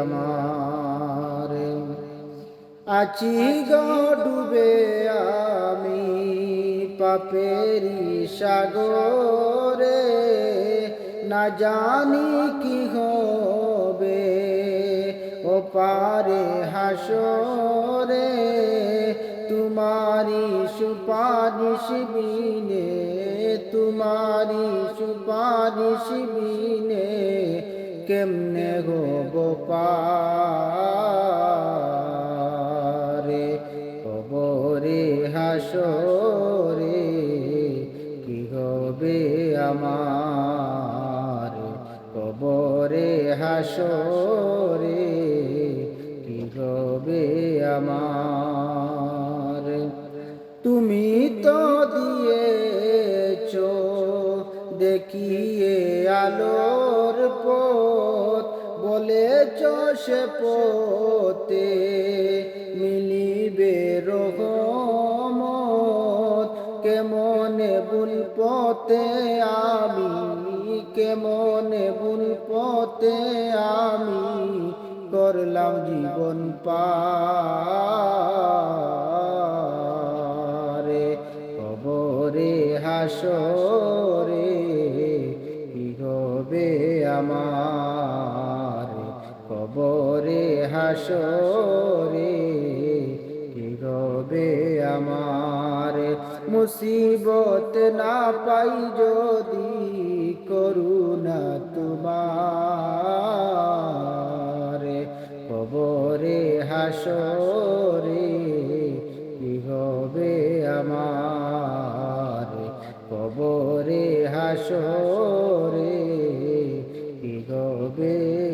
আমার। আছি ডুবে আমি পাপেরি সাগরে। না জানি কি হবে ও পারে হাসরে। তোমারি সুপারিশ বিনে তোমারি সুপারিশ বিনে কেমনে গো পারে কবরে হাসরে, কি হবে আমার? কবরে হাসরে, কি হবে আমার? তুমি তো দিয়েছ, দেখিয়ে আলোর পথ বলেছ সে পথে মিলিবে রহমত। কেমনে ভুল পথে আমি, কেমনে ভুল পথে আমি করলাম জীবন পারে। কবরে, হাসরে কি হবে আমার? হাসরে কি রবে আমার? মুসিবত না পাই যদি করুণা তোমার। কবরে হাসরে, কি হবে আমার? কবরে হাসরে, কি হবে